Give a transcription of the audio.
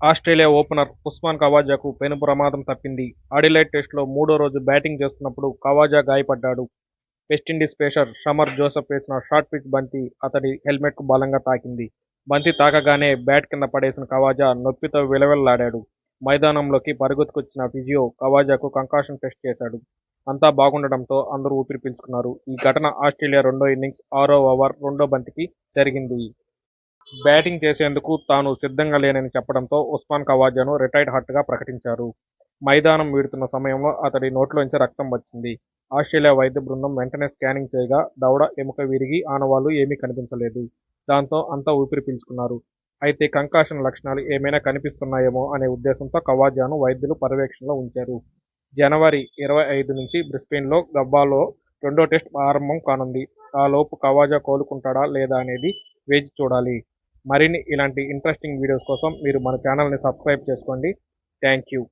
Australia opener Osman కవాజాకు పెను ప్రమాదం తప్పింది. ఆడిలైట్ టెస్టులో మూడో రోజు బ్యాటింగ్ చేస్తున్నప్పుడు Khawaja గాయపడ్డాడు. West Indies pacer Shamar Joseph వేసిన షార్ట్ పిచ్ బంతి అతడి హెల్మెట్కు బలంగా తాకింది. బంతి తాకగానే బ్యాట్ కింద పడేసిన కవాజా నొప్పితో విలవిల్లాడాడు. మైదానంలోకి పరుగుతుకొచ్చిన ఫిజియో కవాజాకు కంకాషన్ టెస్ట్ చేశాడు. అంతా బాగుండడంతో అందరూ ఊపిరి పీల్చుకున్నారు. ఈ ఘటన ఆస్ట్రేలియా రెండో ఇన్నింగ్స్ ఆరో ఓవర్ రెండో బంతికి జరిగింది. బ్యాటింగ్ చేసేందుకు తాను సిద్ధంగా లేనని చెప్పడంతో ఉస్మాన్ కవాజాను రిటైర్డ్ హట్గా ప్రకటించారు. మైదానం వీడుతున్న సమయంలో అతడి నోట్లోంచి రక్తం వచ్చింది. ఆస్ట్రేలియా వైద్య బృందం వెంటనే స్కానింగ్ చేయగా దవడ ఎముక విరిగి ఆనవాళ్ళు ఏమీ కనిపించలేదు. దాంతో అంతా ఊపిరి పీల్చుకున్నారు. అయితే కంకాషన్ లక్షణాలు ఏమైనా కనిపిస్తున్నాయేమో అనే ఉద్దేశంతో కవాజాను వైద్యులు పర్యవేక్షణలో ఉంచారు. జనవరి ఇరవై ఐదు నుంచి బ్రిస్బెయిన్లో గబ్బాలో రెండో టెస్ట్ ప్రారంభం కానుంది. ఆ లోపు కవాజా కోలుకుంటాడా లేదా అనేది వేచి చూడాలి. మరిన్ని ఇలాంటి ఇంట్రెస్టింగ్ వీడియోస్ కోసం మీరు మన ఛానల్ని సబ్స్క్రైబ్ చేసుకోండి. Thank you